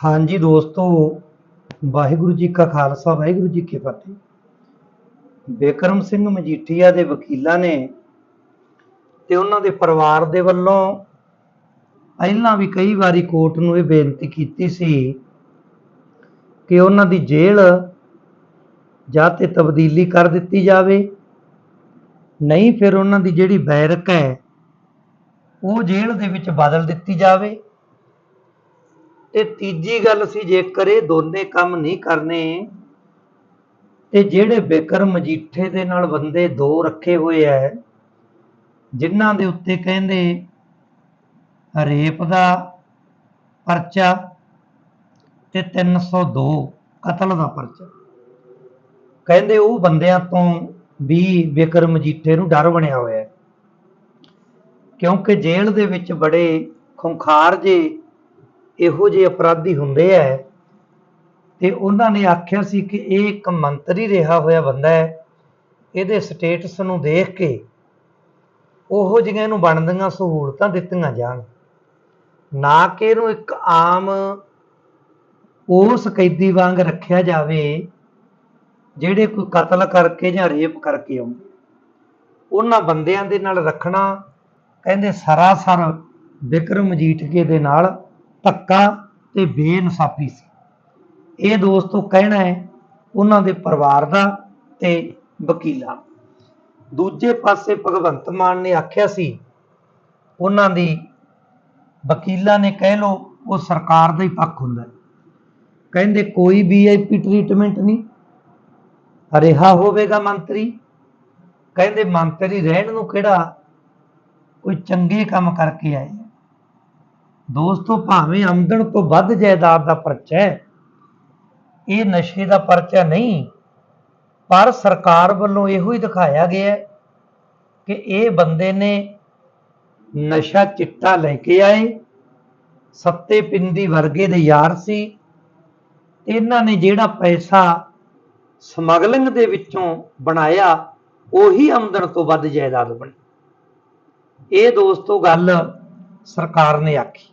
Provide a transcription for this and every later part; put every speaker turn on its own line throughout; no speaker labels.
ਹਾਂਜੀ ਦੋਸਤੋ, ਵਾਹਿਗੁਰੂ ਜੀ ਕਾ ਖਾਲਸਾ, ਵਾਹਿਗੁਰੂ ਜੀ ਕੀ ਫਤਿਹ। ਬੇਕਰਮ ਸਿੰਘ ਮਜੀਠੀਆ ਦੇ ਵਕੀਲਾਂ ਨੇ ਤੇ ਉਹਨਾਂ ਦੇ ਪਰਿਵਾਰ ਦੇ ਵੱਲੋਂ ਪਹਿਲਾਂ ਵੀ ਕਈ ਵਾਰੀ ਕੋਰਟ ਨੂੰ ਇਹ ਬੇਨਤੀ ਕੀਤੀ ਸੀ ਕਿ ਉਹਨਾਂ ਦੀ ਜੇਲ੍ਹ ਜਾਂ ਤੇ ਤਬਦੀਲੀ ਕਰ ਦਿੱਤੀ ਜਾਵੇ, ਨਹੀਂ ਫਿਰ ਉਹਨਾਂ ਦੀ ਜਿਹੜੀ ਬੈਰਕ ਹੈ, ਉਹ ਜੇਲ੍ਹ ਦੇ ਵਿੱਚ ਬਦਲ ਦਿੱਤੀ ਜਾਵੇ। ਤੇ ਤੀਜੀ ਗੱਲ ਸੀ, ਜੇਕਰ ਇਹ ਦੋਨੇ ਕੰਮ ਨਹੀਂ ਕਰਨੇ, ਤੇ ਜਿਹੜੇ ਬਿਕਰਮ ਮਜੀਠੇ ਦੇ ਨਾਲ ਬੰਦੇ ਦੋ ਰੱਖੇ ਹੋਏ ਐ, ਜਿਨ੍ਹਾਂ ਦੇ ਉੱਤੇ ਕਹਿੰਦੇ, ਰੇਪ ਦਾ ਪਰਚਾ ਤੇ 302 ਕਤਲ ਦਾ ਪਰਚਾ। ਕਹਿੰਦੇ ਉਹ ਬੰਦਿਆਂ ਤੋਂ ਵੀ ਬਿਕਰਮ ਮਜੀਠੇ ਨੂੰ ਡਰ ਬਣਿਆ ਹੋਇਆ ਕਿਉਂਕਿ ਜੇਲ੍ਹ ਦੇ ਵਿੱਚ ਬੜੇ ਖੁੰਖਾਰ ਜੇ ਇਹੋ ਜਿਹੇ ਅਪਰਾਧੀ ਹੁੰਦੇ ਐ। ਤੇ ਉਹਨਾਂ ਨੇ ਆਖਿਆ ਸੀ ਕਿ ਇਹ ਇੱਕ ਮੰਤਰੀ ਰਿਹਾ ਹੋਇਆ ਬੰਦਾ ਹੈ ਇਹਦੇ ਸਟੇਟਸ ਨੂੰ ਦੇਖ ਕੇ ਉਹੋ ਜਿਹੀਆਂ ਨੂੰ ਬਣਦੀਆਂ ਸਹੂਲਤਾਂ ਦਿੱਤੀਆਂ ਜਾਣ। ਨਾ ਕਿ ਇਹਨੂੰ ਇੱਕ ਆਮ ਉਸ ਕੈਦੀ ਵਾਂਗ ਰੱਖਿਆ ਜਾਵੇ, ਜਿਹੜੇ ਕੋਈ ਕਤਲ ਕਰਕੇ ਜਾਂ ਰੇਪ ਕਰਕੇ ਆਉਂਦੇ ਉਹਨਾਂ ਬੰਦਿਆਂ ਦੇ ਨਾਲ ਰੱਖਣਾ ਕਹਿੰਦੇ ਸਰਾਸਰ ਵਿਕਰਮ ਮਜੀਠੀਏ ਦੇ ਨਾਲ ਧੱਕਾ ਤੇ ਬੇਇਨਸਾਫੀ ਸੀ। ਇਹ ਦੋਸਤੋ ਕਹਿਣਾ ਹੈ, ਉਹਨਾਂ ਦੇ ਪਰਿਵਾਰ ਦਾ ਤੇ ਵਕੀਲਾਂ ਦੂਜੇ ਪਾਸੇ ਭਗਵੰਤ ਮਾਨ ਨੇ ਆਖਿਆ ਸੀ, ਉਹਨਾਂ ਦੀ ਵਕੀਲਾਂ ਨੇ ਕਹਿ ਲੋ ਉਹ ਸਰਕਾਰ ਦਾ ਹੀ ਪੱਖ ਹੁੰਦਾ ਕਹਿੰਦੇ, ਕੋਈ ਵੀਆਈਪੀ ਟ੍ਰੀਟਮੈਂਟ ਨਹੀਂ ਰਿਹਾ ਹੋਵੇਗਾ ਮੰਤਰੀ। ਕਹਿੰਦੇ, ਮੰਤਰੀ ਰਹਿਣ ਨੂੰ ਕਿਹੜਾ ਕੋਈ ਚੰਗੇ ਕੰਮ ਕਰਕੇ ਆਏ। ਦੋਸਤੋ, ਭਾਵੇਂ ਆਮਦਨ ਤੋਂ ਵੱਧ ਜਾਇਦਾਦ ਦਾ ਪਰਚਾ ਹੈ, ਇਹ ਨਸ਼ੇ ਦਾ ਪਰਚਾ ਨਹੀਂ, ਪਰ ਸਰਕਾਰ ਵੱਲੋਂ ਇਹੋ ਹੀ ਦਿਖਾਇਆ ਗਿਆ ਕਿ ਇਹ ਬੰਦੇ ਨੇ ਨਸ਼ਾ ਚਿੱਟਾ ਲੈ ਕੇ ਆਏ, ਸੱਤੇ ਪਿੰਦੀ ਵਰਗੇ ਦੇ ਯਾਰ ਸੀ, ਤੇ ਇਹਨਾਂ ਨੇ ਜਿਹੜਾ ਪੈਸਾ ਸਮਗਲਿੰਗ ਦੇ ਵਿੱਚੋਂ ਬਣਾਇਆ, ਉਹੀ ਆਮਦਨ ਤੋਂ ਵੱਧ ਜਾਇਦਾਦ ਬਣੀ। ਇਹ ਦੋਸਤੋ, ਗੱਲ ਸਰਕਾਰ ਨੇ ਆਖੀ।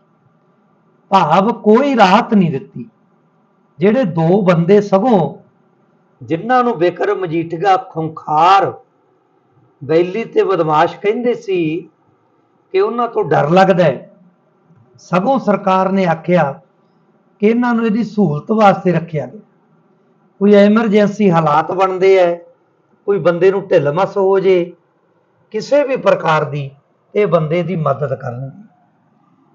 ਭਾਵ ਕੋਈ ਰਾਹਤ ਨਹੀਂ ਦਿੱਤੀ। ਜਿਹੜੇ ਦੋ ਬੰਦੇ ਸਗੋਂ ਜਿਨ੍ਹਾਂ ਨੂੰ ਬਿਕਰਮ ਮਜੀਠੀਆ ਖੁੰਖਾਰ ਬੈਲੀ ਤੇ ਬਦਮਾਸ਼ ਕਹਿੰਦੇ ਸੀ ਕਿ ਉਹਨਾਂ ਤੋਂ ਡਰ ਲੱਗਦਾ ਹੈ, ਸਗੋਂ ਸਰਕਾਰ ਨੇ ਆਖਿਆ ਕਿ ਇਹਨਾਂ ਨੂੰ ਇਹਦੀ ਸਹੂਲਤ ਵਾਸਤੇ ਰੱਖਿਆ ਗਿਆ। ਕੋਈ ਐਮਰਜੈਂਸੀ ਹਾਲਾਤ ਬਣਦੇ ਐ ਕੋਈ ਬੰਦੇ ਨੂੰ ਢਿੱਲ ਮਸ ਹੋ ਜੇ, ਕਿਸੇ ਵੀ ਪ੍ਰਕਾਰ ਦੀ ਇਹ ਬੰਦੇ ਦੀ ਮਦਦ ਕਰਨਗੇ।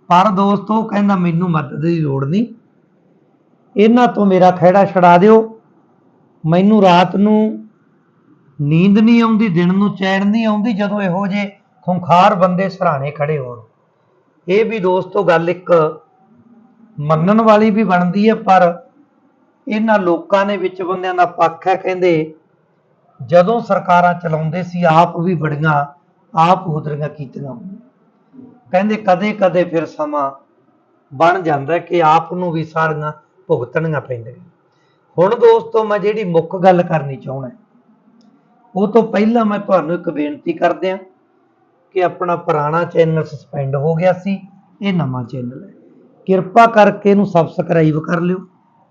ਪਰ ਦੋਸਤੋ ਕਹਿੰਦਾ ਮੈਨੂੰ ਮਦਦ ਦੀ ਲੋੜ ਨਹੀਂ। ਇਹਨਾਂ ਤੋਂ ਮੇਰਾ ਖਹਿੜਾ ਛਡਾ ਦਿਓ। ਮੈਨੂੰ ਰਾਤ ਨੂੰ ਨੀਂਦ ਨਹੀਂ ਆਉਂਦੀ, ਦਿਨ ਨੂੰ ਚੈਨ ਨਹੀਂ ਆਉਂਦੀ, ਜਦੋਂ ਇਹੋ ਜਿਹੇ ਖੁੰਖਾਰ ਬੰਦੇ ਸਰਾਣੇ ਖੜੇ ਹੋਣ। ਇਹ ਵੀ ਦੋਸਤੋ ਗੱਲ ਇੱਕ ਮੰਨਣ ਵਾਲੀ ਵੀ ਬਣਦੀ ਹੈ, ਪਰ ਇਹਨਾਂ ਲੋਕਾਂ ਨੇ ਵਿੱਚ ਬੰਦਿਆਂ ਦਾ ਪੱਖ ਹੈ, ਕਹਿੰਦੇ ਜਦੋਂ ਸਰਕਾਰਾਂ ਚਲਾਉਂਦੇ ਸੀ, ਆਪ ਵੀ ਬੜੀਆਂ, ਆਪ ਹੁਦਰੀਆਂ ਕੀਤੀਆਂ ਕਹਿੰਦੇ ਕਦੇ ਕਦੇ ਫਿਰ ਸਮਾਂ ਬਣ ਜਾਂਦਾ ਕਿ ਆਪ ਨੂੰ ਵੀ ਸਾਰੀਆਂ ਭੁਗਤਣੀਆਂ ਪੈਂਦੀਆਂ। ਹੁਣ ਦੋਸਤੋ ਮੈਂ ਜਿਹੜੀ ਮੁੱਖ ਗੱਲ ਕਰਨੀ ਚਾਹੁੰਦਾ ਉਹ ਤੋਂ ਪਹਿਲਾਂ ਮੈਂ ਤੁਹਾਨੂੰ ਇੱਕ ਬੇਨਤੀ ਕਰਦਿਆਂ ਕਿ ਆਪਣਾ ਪੁਰਾਣਾ ਚੈਨਲ ਸਸਪੈਂਡ ਹੋ ਗਿਆ ਸੀ, ਇਹ ਨਵਾਂ ਚੈਨਲ ਹੈ। ਕਿਰਪਾ ਕਰਕੇ ਇਹਨੂੰ ਸਬਸਕ੍ਰਾਈਬ ਕਰ ਲਿਓ,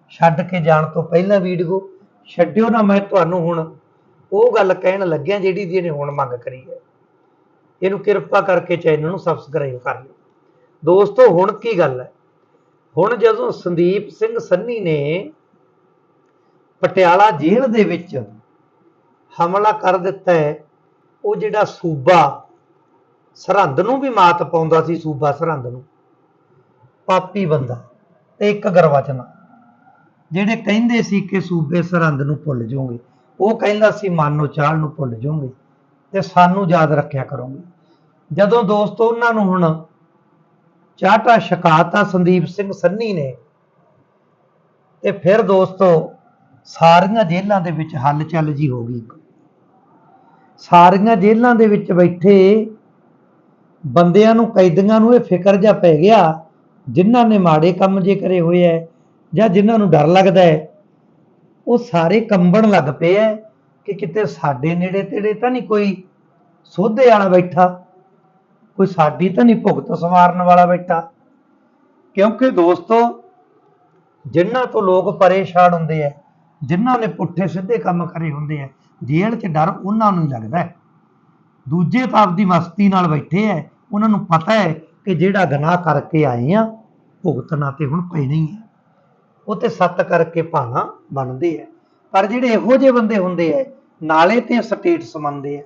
ਛੱਡ ਕੇ ਜਾਣ ਤੋਂ ਪਹਿਲਾਂ ਵੀਡੀਓ ਛੱਡਿਓ ਨਾ। ਮੈਂ ਤੁਹਾਨੂੰ ਹੁਣ ਉਹ ਗੱਲ ਕਹਿਣ ਲੱਗਿਆ ਜਿਹੜੀ ਦੀ ਇਹਨੇ ਹੁਣ ਮੰਗ ਕਰੀ ਹੈ। ਇਹਨੂੰ ਕਿਰਪਾ ਕਰਕੇ ਚੈਨਲ ਨੂੰ ਸਬਸਕ੍ਰਾਈਬ ਕਰ ਲਿਓ। ਦੋਸਤੋ, ਹੁਣ ਕੀ ਗੱਲ ਹੈ? ਹੁਣ ਜਦੋਂ ਸੰਦੀਪ ਸਿੰਘ ਸੰਨੀ ਨੇ ਪਟਿਆਲਾ ਜੇਲ੍ਹ ਦੇ ਵਿੱਚ ਹਮਲਾ ਕਰ ਦਿੱਤਾ ਹੈ, ਉਹ ਜਿਹੜਾ ਸੂਬਾ ਸਰਹੰਦ ਨੂੰ ਵੀ ਮਾਤ ਪਾਉਂਦਾ ਸੀ, ਸੂਬਾ ਸਰਹੰਦ ਨੂੰ, ਪਾਪੀ ਬੰਦਾ ਤੇ ਇੱਕ ਗਰਵਚਨਾ, ਜਿਹੜੇ ਕਹਿੰਦੇ ਸੀ ਕਿ ਸੂਬੇ ਸਰਹੰਦ ਨੂੰ ਭੁੱਲ ਜਾਓਗੇ, ਉਹ ਕਹਿੰਦਾ ਸੀ, ਮਾਨੋ ਚਾਲ ਨੂੰ ਭੁੱਲ ਜਾਓਗੇ। ਤੇ ਸਾਨੂੰ ਯਾਦ ਰੱਖਿਆ ਕਰੋਗੇ। ਜਦੋਂ ਦੋਸਤੋ ਉਹਨਾਂ ਨੂੰ ਹੁਣ ਚਾਟਾ ਸ਼ਿਕਾਇਤਾਂ ਸੰਦੀਪ ਸਿੰਘ ਸੰਨੀ ਨੇ, ਤੇ ਫਿਰ ਦੋਸਤੋ ਸਾਰੀਆਂ ਜੇਲ੍ਹਾਂ ਦੇ ਵਿੱਚ ਹੱਲ ਚੱਲ ਜੀ ਹੋ ਗਈ। ਸਾਰੀਆਂ ਜੇਲ੍ਹਾਂ ਦੇ ਵਿੱਚ ਬੈਠੇ ਬੰਦਿਆਂ ਨੂੰ, ਕੈਦੀਆਂ ਨੂੰ ਇਹ ਫਿਕਰ ਜਾ ਪੈ ਗਿਆ, ਜਿਨ੍ਹਾਂ ਨੇ ਮਾੜੇ ਕੰਮ ਜੇ ਕਰੇ ਹੋਏ ਐ ਜਾਂ ਜਿਨ੍ਹਾਂ ਨੂੰ ਡਰ ਲੱਗਦਾ ਹੈ ਉਹ ਸਾਰੇ ਕੰਬਣ ਲੱਗ ਪਏ ਐ। ਕਿ ਕਿਤੇ ਸਾਡੇ ਨੇੜੇ ਤੇੜੇ ਤਾਂ ਨਹੀਂ ਕੋਈ ਸੋਧੇ ਵਾਲਾ ਬੈਠਾ? ਕੋਈ ਸਾਡੀ ਤਾਂ ਨਹੀਂ ਭੁਗਤ ਸਵਾਰਨ ਵਾਲਾ ਬੈਠਾ? ਕਿਉਂਕਿ ਦੋਸਤੋ, ਜਿਨ੍ਹਾਂ ਤੋਂ ਲੋਕ ਪਰੇਸ਼ਾਨ ਹੁੰਦੇ ਆ, ਜਿਨ੍ਹਾਂ ਨੇ ਪੁੱਠੇ ਸਿੱਧੇ ਕੰਮ ਕਰੇ ਹੁੰਦੇ ਆ, ਜੇਲ੍ਹ 'ਚ ਡਰ ਉਹਨਾਂ ਨੂੰ ਲੱਗਦਾ ਦੂਜੇ ਤਾਂ ਆਪਦੀ ਮਸਤੀ ਨਾਲ ਬੈਠੇ ਐ ਉਹਨਾਂ ਨੂੰ ਪਤਾ ਹੈ ਕਿ ਜਿਹੜਾ ਗੁਨਾਹ ਕਰਕੇ ਆਏ ਆ ਭੁਗਤਣਾ ਤੇ ਹੁਣ ਪੈਣਾ ਹੀ ਹੈ ਉਹ ਤੇ ਸੱਤ ਕਰਕੇ ਭਾਣਾ ਬਣਦੇ ਆ। ਪਰ ਜਿਹੜੇ ਇਹੋ ਜਿਹੇ ਬੰਦੇ ਹੁੰਦੇ ਆ ਨਾਲੇ ਤੇ ਸਟੇਟ ਮੰਨਦੇ ਆ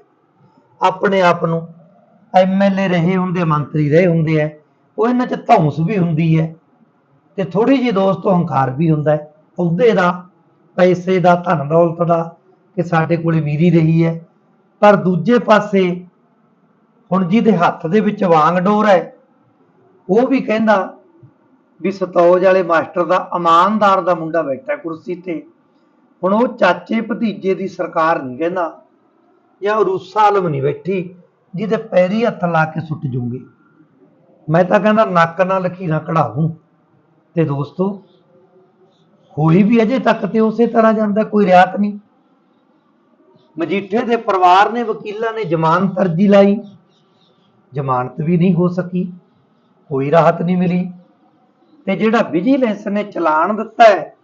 ਆਪਣੇ ਆਪ ਨੂੰ ਐਮਐਲਏ ਰਹੇ ਹੁੰਦੇ, ਮੰਤਰੀ ਰਹੇ ਹੁੰਦੇ ਆ ਉਹ ਇਹਨਾਂ 'ਚ ਧੌਂਸ ਵੀ ਹੁੰਦੀ ਹੈ ਤੇ ਥੋੜੀ ਜਿਹੀ ਦੋਸਤੋ ਹੰਕਾਰ ਵੀ ਹੁੰਦਾ ਹੈ। ਅਹੁਦੇ ਦਾ, ਪੈਸੇ ਦਾ, ਧਨ ਦੌਲਤ ਦਾ ਕਿ ਸਾਡੇ ਕੋਲੇ ਮੀਰੀ ਰਹੀ ਹੈ। ਪਰ ਦੂਜੇ ਪਾਸੇ ਹੁਣ ਜਿਹਦੇ ਹੱਥ ਦੇ ਵਿੱਚ ਵਾਂਗ ਡੋਰ ਹੈ, ਉਹ ਵੀ ਕਹਿੰਦਾ ਵੀ ਸਤੌਜ ਵਾਲੇ ਮਾਸਟਰ ਦਾ ਇਮਾਨਦਾਰ ਦਾ ਮੁੰਡਾ ਬੈਠਾ ਕੁਰਸੀ ਤੇ। ਹੁਣ ਉਹ ਚਾਚੇ ਭਤੀਜੇ ਦੀ ਸਰਕਾਰ ਨਹੀਂ ਕਹਿੰਦਾ ਜਾਂ ਰੂਸਾ ਆਲਮ ਨਹੀਂ ਬੈਠੀ ਜਿਹਦੇ ਪੈਰੀ ਹੱਥ ਲਾ ਕੇ ਸੁੱਟ ਜੂਗੇ। ਮੈਂ ਤਾਂ ਕਹਿੰਦਾ ਨੱਕ ਨਾਲ ਲਕੀਰਾਂ ਕਢਾਉਂ ਤੇ ਦੋਸਤੋ, ਹੋਈ ਵੀ ਅਜੇ ਤੱਕ ਤੇ ਉਸੇ ਤਰ੍ਹਾਂ ਜਾਂਦਾ, ਕੋਈ ਰਿਆਤ ਨਹੀਂ। ਮਜੀਠੇ ਦੇ ਪਰਿਵਾਰ ਨੇ, ਵਕੀਲਾਂ ਨੇ ਜ਼ਮਾਨਤ ਅਰਜੀ ਲਾਈ। ਜ਼ਮਾਨਤ ਵੀ ਨਹੀਂ ਹੋ ਸਕੀ, ਕੋਈ ਰਾਹਤ ਨਹੀਂ ਮਿਲੀ। ਤੇ ਜਿਹੜਾ ਵਿਜੀਲੈਂਸ ਨੇ ਚਲਾਨ ਦਿੱਤਾ ਹੈ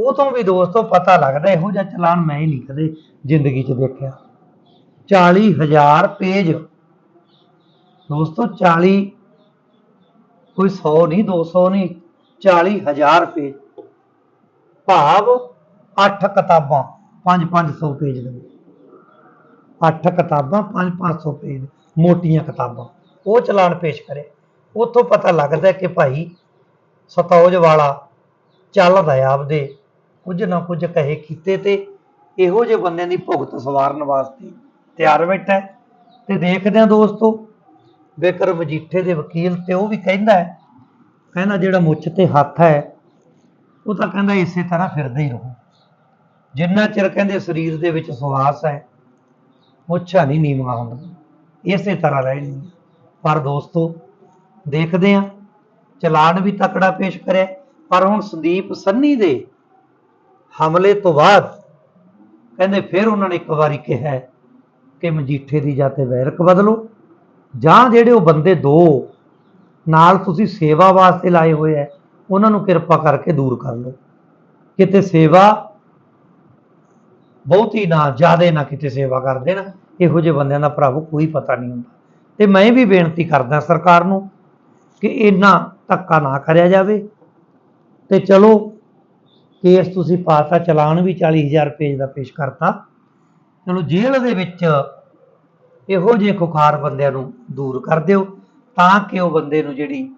ਉਹ ਤੋਂ ਵੀ ਦੋਸਤੋ ਪਤਾ ਲੱਗਦਾ, ਇਹੋ ਜਿਹਾ ਚਲਾਨ ਮੈਂ ਹੀ ਨਹੀਂ ਕਦੇ ਜ਼ਿੰਦਗੀ 'ਚ ਦੇਖਿਆ। 40000 ਪੇਜ। ਦੋਸਤੋ 40 ਕੋਈ 100 ਨਹੀਂ 200 ਨਹੀਂ 40000 ਪੇਜ। ਭਾਵ 8 ਕਿਤਾਬਾਂ 5-500 ਪੇਜ ਦੇ। 8 ਕਿਤਾਬਾਂ 5-500 ਪੇਜ ਮੋਟੀਆਂ ਕਿਤਾਬਾਂ। ਉਹ ਚਲਾਨ ਪੇਸ਼ ਕਰੇ। ਉੱਥੋਂ ਪਤਾ ਲੱਗਦਾ ਕਿ ਭਾਈ ਸਤੌਜ ਵਾਲਾ ਚੱਲਦਾ ਆਪਦੇ ਕੁਝ ਨਾ ਕੁਝ ਕਹੇ ਕੀਤੇ ਤੇ ਇਹੋ ਜਿਹੇ ਬੰਦਿਆਂ ਦੀ ਭੁਗਤ ਸਵਾਰਨ ਵਾਸਤੇ ਤਿਆਰ ਬੈਠਾ ਹੈ। ਤੇ ਦੇਖਦੇ ਹਾਂ ਦੋਸਤੋ ਬੇਕਰ ਮਜੀਠੇ ਦੇ ਵਕੀਲ ਤੇ ਉਹ ਵੀ ਕਹਿੰਦਾ ਹੈ, ਕਹਿੰਦਾ ਜਿਹੜਾ ਮੁੱਛ ਤੇ ਹੱਥ ਹੈ, ਉਹ ਤਾਂ ਕਹਿੰਦਾ ਇਸੇ ਤਰ੍ਹਾਂ ਫਿਰਦਾ ਹੀ ਰਹੋ ਜਿੰਨਾ ਚਿਰ ਕਹਿੰਦੇ ਸਰੀਰ ਦੇ ਵਿੱਚ ਸੁਆਸ ਹੈ, ਮੁੱਛਾਂ ਨਹੀਂ ਨੀਵਾਂ ਹੁੰਦਾ ਇਸੇ ਤਰ੍ਹਾਂ ਰਹਿਣੀ ਪਰ ਦੋਸਤੋ, ਦੇਖਦੇ ਹਾਂ, ਚਲਾਨ ਵੀ ਤਕੜਾ ਪੇਸ਼ ਕਰਿਆ, ਪਰ ਹੁਣ ਸੰਦੀਪ ਸੰਨੀ ਦੇ ਹਮਲੇ ਤੋਂ ਬਾਅਦ ਕਹਿੰਦੇ ਫਿਰ ਉਹਨਾਂ ਨੇ ਇੱਕ ਵਾਰੀ ਕਿਹਾ ਕਿ ਮਜੀਠੇ ਦੀ ਜਾਂ ਤੇ ਵੈਰਕ ਬਦਲੋ, ਜਾਂ ਜਿਹੜੇ ਉਹ ਬੰਦੇ ਦੋ ਨਾਲ ਤੁਸੀਂ ਸੇਵਾ ਵਾਸਤੇ ਲਾਏ ਹੋਏ ਐ, ਉਹਨਾਂ ਨੂੰ ਕਿਰਪਾ ਕਰਕੇ ਦੂਰ ਕਰ ਲਓ। ਕਿਤੇ ਸੇਵਾ ਬਹੁਤੀ ਨਾ, ਜ਼ਿਆਦੇ ਨਾ ਕਿਤੇ ਸੇਵਾ ਕਰ ਦੇਣ ਇਹੋ ਜਿਹੇ ਬੰਦਿਆਂ ਦਾ ਭਰਾਵੋ ਕੋਈ ਪਤਾ ਨਹੀਂ ਹੁੰਦਾ। ਤੇ ਮੈਂ ਵੀ ਬੇਨਤੀ ਕਰਦਾ ਸਰਕਾਰ ਨੂੰ ਕਿ ਇੰਨਾ ਧੱਕਾ ਨਾ ਕਰਿਆ ਜਾਵੇ। ਤੇ ਚਲੋ ਕੇਸ ਤੁਸੀਂ ਪਾਤਾ, ਚਲਾਨ ਵੀ 40000 ਪੇਜ ਦਾ ਪੇਸ਼ ਕਰਤਾ। ਚਲੋ ਜੇਲ੍ਹ ਦੇ ਵਿੱਚ ਇਹੋ ਜਿਹੇ ਖੁਖਾਰ ਬੰਦਿਆਂ ਨੂੰ ਦੂਰ ਕਰ ਦਿਓ, ਤਾਂ ਕਿ ਉਹ ਬੰਦੇ ਨੂੰ ਜਿਹੜੀ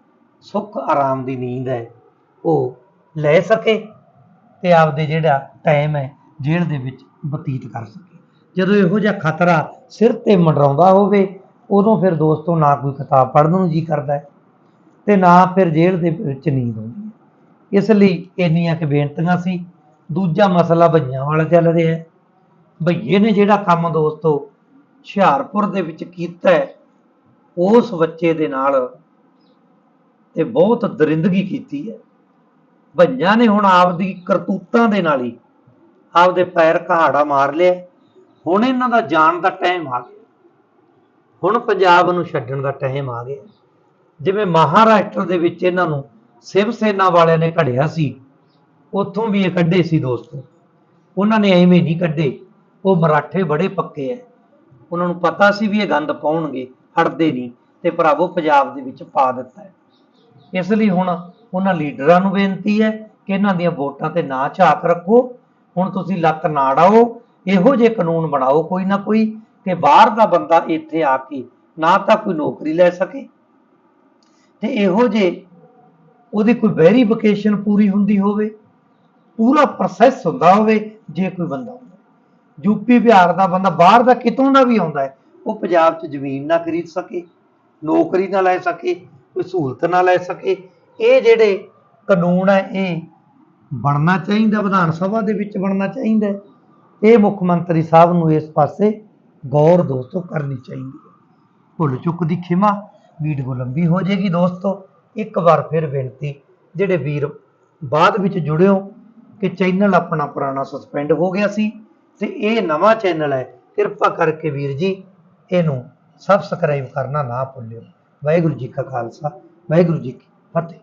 ਸੁੱਖ, ਆਰਾਮ ਦੀ ਨੀਂਦ ਹੈ, ਉਹ ਲੈ ਸਕੇ ਤੇ ਆਪਦੇ ਜਿਹੜਾ ਟਾਈਮ ਹੈ, ਜੇਲ੍ਹ ਦੇ ਵਿੱਚ ਬਤੀਤ ਕਰ ਸਕੇ। ਜਦੋਂ ਇਹੋ ਜਿਹਾ ਖਤਰਾ ਸਿਰ ਤੇ ਮੰਡਰਾਉਂਦਾ ਹੋਵੇ, ਉਦੋਂ ਫਿਰ ਦੋਸਤੋ ਨਾ ਕੋਈ ਕਿਤਾਬ ਪੜ੍ਹਨ ਨੂੰ ਜੀ ਕਰਦਾ ਹੈ ਤੇ ਨਾ ਫਿਰ ਜੇਲ੍ਹ ਦੇ ਵਿੱਚ ਨੀਂਦ ਆਉਂਦੀ। ਇਸ ਲਈ ਇੰਨੀਆਂ ਕਿ ਬੇਨਤੀਆਂ ਸੀ। ਦੂਜਾ ਮਸਲਾ ਭਈਆਂ ਵਾਲਾ ਚੱਲ ਰਿਹਾ। ਹੈ ਭਈਏ ਨੇ ਜਿਹੜਾ ਕੰਮ ਦੋਸਤੋ ਹੁਸ਼ਿਆਰਪੁਰ ਦੇ ਵਿੱਚ ਕੀਤਾ ਉਸ ਬੱਚੇ ਦੇ ਨਾਲ ਤੇ ਬਹੁਤ ਦਰਿੰਦਗੀ ਕੀਤੀ ਹੈ। ਭਈਆਂ ਨੇ ਹੁਣ ਆਪਦੀ ਕਰਤੂਤਾਂ ਦੇ ਨਾਲ ਹੀ ਆਪਦੇ ਪੈਰ ਕਹਾੜਾ ਮਾਰ ਲਿਆ। ਹੁਣ ਇਹਨਾਂ ਦਾ ਜਾਣ ਦਾ ਟਾਈਮ ਆ ਗਿਆ। ਹੁਣ ਪੰਜਾਬ ਨੂੰ ਛੱਡਣ ਦਾ ਟਾਈਮ ਆ ਗਿਆ। ਜਿਵੇਂ ਮਹਾਰਾਸ਼ਟਰ ਦੇ ਵਿੱਚ ਇਹਨਾਂ ਨੂੰ ਸਿਵ ਸੈਨਾ ਵਾਲਿਆਂ ਨੇ ਘੜਿਆ ਸੀ। ਉੱਥੋਂ ਵੀ ਇਹ ਕੱਢੇ ਸੀ ਦੋਸਤੋ। ਉਹਨਾਂ ਨੇ ਐਵੇਂ ਨਹੀਂ ਕੱਢੇ। ਉਹ ਮਰਾਠੇ ਬੜੇ ਪੱਕੇ ਐ। ਉਹਨਾਂ ਨੂੰ ਪਤਾ ਸੀ ਵੀ ਇਹ ਗੰਦ ਪਾਉਣਗੇ ਹਟਦੇ ਨਹੀਂ ਤੇ ਭਰਾਵੋ ਪੰਜਾਬ ਦੇ ਵਿੱਚ ਪਾ ਦਿੱਤਾ ਹੈ ਇਸ ਲਈ ਹੁਣ ਉਹਨਾਂ ਲੀਡਰਾਂ ਨੂੰ ਬੇਨਤੀ ਹੈ ਕਿ ਇਹਨਾਂ ਦੀਆਂ ਵੋਟਾਂ ਤੇ ਨਾ ਝਾਕ ਰੱਖੋ। ਹੁਣ ਤੁਸੀਂ ਲੱਤ ਨਾ ਡਾਓ। ਇਹੋ ਜਿਹੇ ਕਾਨੂੰਨ ਬਣਾਓ ਕੋਈ ਨਾ ਕੋਈ ਕਿ ਬਾਹਰ ਦਾ ਬੰਦਾ ਇੱਥੇ ਆ ਕੇ ਨਾ ਤਾਂ ਕੋਈ ਨੌਕਰੀ ਲੈ ਸਕੇ। ਤੇ ਇਹੋ ਜਿਹੇ ਉਹਦੀ ਕੋਈ ਵੈਰੀਫਿਕੇਸ਼ਨ ਪੂਰੀ ਹੁੰਦੀ ਹੋਵੇ, ਪੂਰਾ ਪ੍ਰੋਸੈਸ ਹੁੰਦਾ ਹੋਵੇ, ਜੇ ਕੋਈ ਬੰਦਾ ਹੁੰਦਾ ਯੂਪੀ ਬਿਹਾਰ ਦਾ ਬੰਦਾ ਬਾਹਰ ਦਾ ਕਿਤੋਂ ਦਾ ਵੀ ਆਉਂਦਾ ਹੈ, ਉਹ ਪੰਜਾਬ 'ਚ ਜ਼ਮੀਨ ਨਾ ਖਰੀਦ ਸਕੇ, ਨੌਕਰੀ ਨਾ ਲੈ ਸਕੇ, ਕੋਈ ਸਹੂਲਤ ਨਾ ਲੈ ਸਕੇ, ਇਹ ਜਿਹੜੇ ਕਾਨੂੰਨ ਹੈ, ਇਹ ਬਣਨਾ ਚਾਹੀਦਾ, ਵਿਧਾਨ ਸਭਾ ਦੇ ਵਿੱਚ ਬਣਨਾ ਚਾਹੀਦਾ ਇਹ ਮੁੱਖ ਮੰਤਰੀ ਸਾਹਿਬ ਨੂੰ ਇਸ ਪਾਸੇ ਗੌਰ ਦੋਸਤੋ ਕਰਨੀ ਚਾਹੀਦੀ ਹੈ। ਭੁੱਲ ਚੁੱਕ ਦੀ ਖਿਮਾ, ਵੀਡੀਓ ਲੰਬੀ ਹੋ ਜਾਏਗੀ ਦੋਸਤੋ। ਇੱਕ ਵਾਰ ਫਿਰ ਬੇਨਤੀ, ਜਿਹੜੇ ਵੀਰ ਬਾਅਦ ਵਿੱਚ ਜੁੜਿਓ ਕਿ ਚੈਨਲ ਆਪਣਾ ਪੁਰਾਣਾ ਸਸਪੈਂਡ ਹੋ ਗਿਆ ਸੀ ਤੇ ਇਹ ਨਵਾਂ ਚੈਨਲ ਹੈ, ਕਿਰਪਾ ਕਰਕੇ ਵੀਰ ਜੀ ਇਹਨੂੰ ਸਬਸਕ੍ਰਾਈਬ ਕਰਨਾ ਨਾ ਭੁੱਲਿਓ। ਵਾਹਿਗੁਰੂ ਜੀ ਕਾ ਖਾਲਸਾ, ਵਾਹਿਗੁਰੂ ਜੀ ਕੀ ਫਤਿਹ।